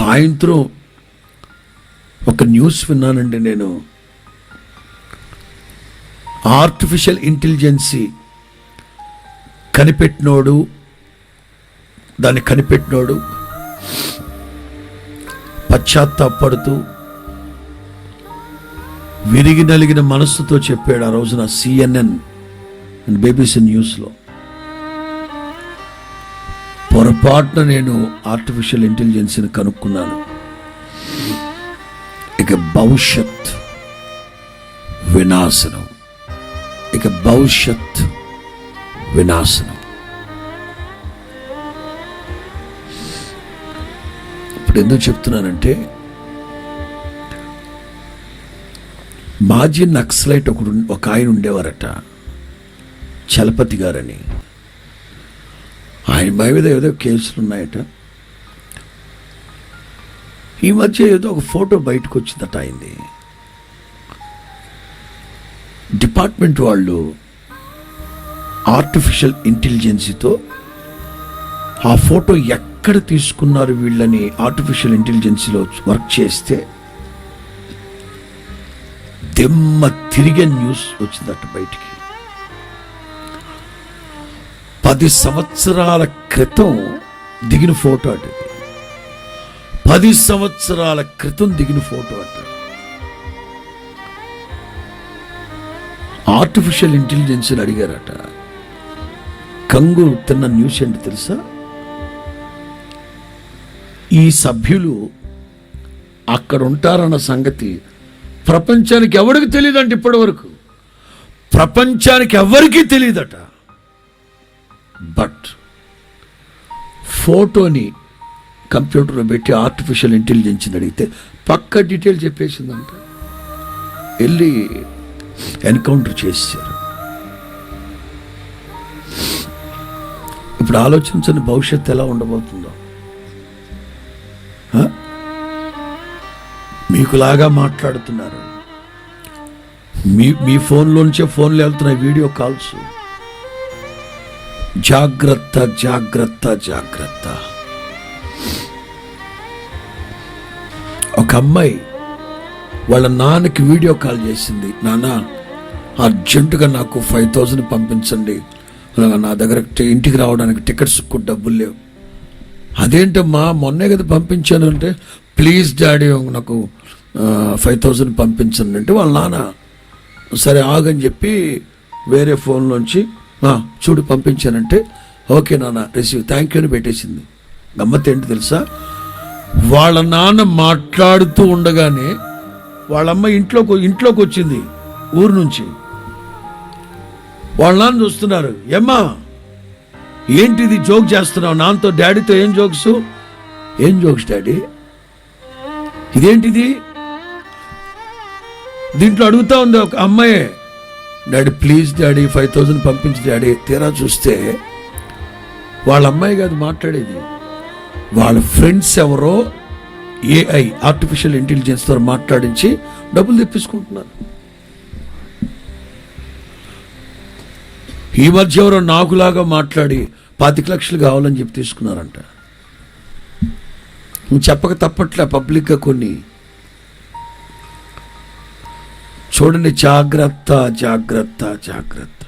సాయంత్రం ఒక న్యూస్ విన్నానండి నేను. ఆర్టిఫిషియల్ ఇంటెలిజెన్సీ కనిపెట్టినోడు దాన్ని కనిపెట్టినోడు పశ్చాత్తాపడుతూ విరిగి నలిగిన మనస్సుతో చెప్పాడు ఆ రోజున సిఎన్ఎన్ అండ్ బేబీసీ న్యూస్లో పొరపాటున నేను ఆర్టిఫిషియల్ ఇంటెలిజెన్స్ని కనుక్కున్నాను. ఇక భవిష్యత్ వినాశనం. ఇక భవిష్యత్ వినాశనం. ఇప్పుడు ఎందుకు చెప్తున్నానంటే మాజీ నక్సలైట్ ఒకడు ఒక ఆయన ఉండేవారట చలపతి గారని. ఆయన భయ మీద ఏదో కేసులు ఉన్నాయట. ఈ మధ్య ఏదో ఒక ఫోటో బయటకు వచ్చిందట అయింది డిపార్ట్మెంట్ వాళ్ళు ఆర్టిఫిషియల్ ఇంటెలిజెన్సీతో ఆ ఫోటో ఎక్కడ తీసుకున్నారు వీళ్ళని ఆర్టిఫిషియల్ ఇంటెలిజెన్సీలో వర్క్ చేస్తే దెమ్మ తిరిగే న్యూస్ వచ్చిందట బయటికి. పది సంవత్సరాల క్రితం దిగిన ఫోటో అట. పది సంవత్సరాల క్రితం దిగిన ఫోటో అట. ఆర్టిఫిషియల్ ఇంటెలిజెన్స్ అడిగారట. కంగు తిన్న న్యూస్ ఏంటి తెలుసా? ఈ సభ్యులు అక్కడ ఉంటారన్న సంగతి ప్రపంచానికి ఎవరికి తెలియదంట ఇప్పటి వరకు ప్రపంచానికి ఎవరికీ తెలియదట. బట్ ఫోటోని కంప్యూటర్లో పెట్టి ఆర్టిఫిషియల్ ఇంటెలిజెన్స్ అడిగితే పక్క డీటెయిల్ చెప్పేసిందంట. వెళ్ళి ఎన్కౌంటర్ చేశారు. ఇప్పుడు ఆలోచించని భవిష్యత్తు ఎలా ఉండబోతుందో. మీకులాగా మాట్లాడుతున్నారు. మీ మీ ఫోన్లోంచే ఫోన్లు వెళ్తున్నాయి వీడియో కాల్స్. జాగ్రత్త జాగ్రత్త జాగ్రత్త. ఒక అమ్మాయి వాళ్ళ నాన్నకి వీడియో కాల్ చేసింది. నాన్న అర్జెంటుగా నాకు ఫైవ్ థౌజండ్ పంపించండి. నా దగ్గర ఇంటికి రావడానికి టికెట్స్ కూడా డబ్బులు లేవు. అదేంటమ్మా మొన్నే కదా పంపించాను అంటే ప్లీజ్ డాడీ నాకు ఫైవ్ థౌజండ్ పంపించండి. అంటే వాళ్ళ నాన్న సరే ఆగని చెప్పి వేరే ఫోన్లోంచి నుంచి చూడు పంపించానంటే ఓకే నాన్న రిసీవ్. థ్యాంక్ యూ అని పెట్టేసింది. గమ్మత్ ఏంటి తెలుసా? వాళ్ళ నాన్న మాట్లాడుతూ ఉండగానే వాళ్ళమ్మ ఇంట్లోకి ఇంట్లోకి వచ్చింది ఊరు నుంచి. వాళ్ళ నాన్న చూస్తున్నారు ఏమ్మా ఏంటిది జోక్ చేస్తున్నావు? నాన్నతో డాడీతో ఏం జోక్స్? ఏం జోక్స్ డాడీ? ఇదేంటిది? దీంట్లో అడుగుతా ఉంది ఒక అమ్మాయి. Daddy please daddy five thousand పంపించి డాడీ తీరా చూస్తే వాళ్ళ అమ్మాయి కాదు మాట్లాడేది. వాళ్ళ ఫ్రెండ్స్ ఎవరో ఏఐ ఆర్టిఫిషియల్ ఇంటెలిజెన్స్తో మాట్లాడించి డబ్బులు తెప్పించుకుంటున్నారు. ఈ మధ్య ఎవరో నాకులాగా మాట్లాడి పాతిక లక్షలు కావాలని చెప్పి తీసుకున్నారంట. చెప్పక తప్పట్లే పబ్లిక్గా కొన్ని చూడండి జాగ్రత్త జాగ్రత్త జాగ్రత్త